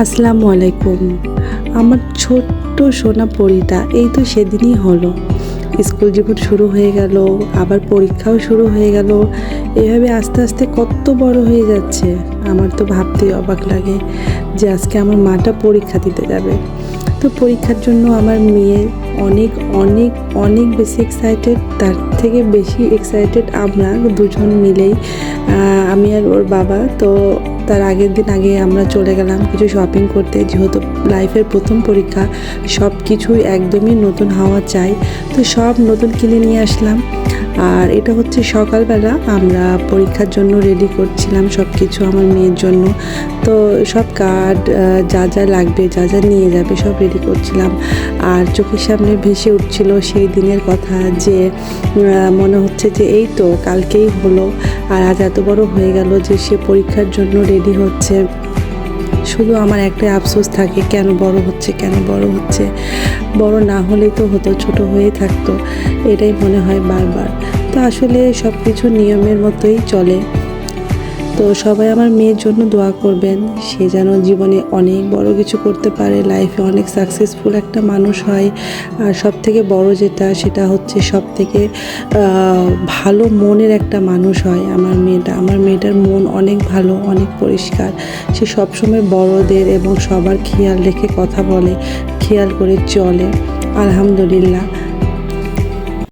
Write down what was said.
আসসালামু আলাইকুম। আমার ছোট্ট সোনা পরিটা এই তো সেদিনই হলো। স্কুল জীবন শুরু হয়ে গেল, আবার পরীক্ষাও শুরু হয়ে গেল। এভাবে আস্তে আস্তে কত বড় হয়ে যাচ্ছে। আমার তো ভাবতেই অবাক লাগে যে আজকে আমার মাটা পরীক্ষা দিতে যাবে। তো পরীক্ষার জন্য আমার মেয়ে অনেক অনেক অনেক বেশি এক্সাইটেড তার থেকে বেশি এক্সাইটেড আমরা দুজন মিলেই। আমি আর ওর বাবা, তো তার আগের দিন আগে আমরা চলে গেলাম কিছু শপিং করতে। যেহেতু লাইফের প্রথম পরীক্ষা সব কিছুই একদমই নতুন হওয়া চাই। তো সব নতুন কিনে নিয়ে আসলাম। আর এটা হচ্ছে সকালবেলা। আমরা পরীক্ষার জন্য রেডি করছিলাম সব কিছু আমার মেয়ের জন্য। তো সব কার্ড যা যা লাগবে, যা যা নিয়ে যাবে সব রেডি করছিলাম। আর চোখের সামনে ভেসে উঠছিল সেই দিনের কথা যে মনে হচ্ছে যে এই তো কালকেই হলো। আর আজ এত বড় হয়ে গেল যে সে পরীক্ষার জন্য রেডি হচ্ছে। শুধু আমার একটাই আফসোস থাকে, কেন বড় হচ্ছে, কেন বড় হচ্ছে। বড় না হলে তো হতো, ছোট হয়ে থাকতো, এটাই মনে হয় বারবার। তো আসলে সব কিছু নিয়মের মতোই চলে। তো সবাই আমার মেয়ের জন্য দোয়া করবেন। সে যেন জীবনে অনেক বড় কিছু করতে পারে লাইফে অনেক সাকসেসফুল একটা মানুষ হয়। আর সব থেকে বড় যেটা, সেটা হচ্ছে সব থেকে ভালো মনের একটা মানুষ হয় আমার মেয়েটা। আমার মেয়েটার মন অনেক ভালো, অনেক পরিষ্কার। সে সবসময় বড়দের এবং সবার খেয়াল রেখে কথা বলে, খেয়াল করে চলে। আলহামদুলিল্লাহ।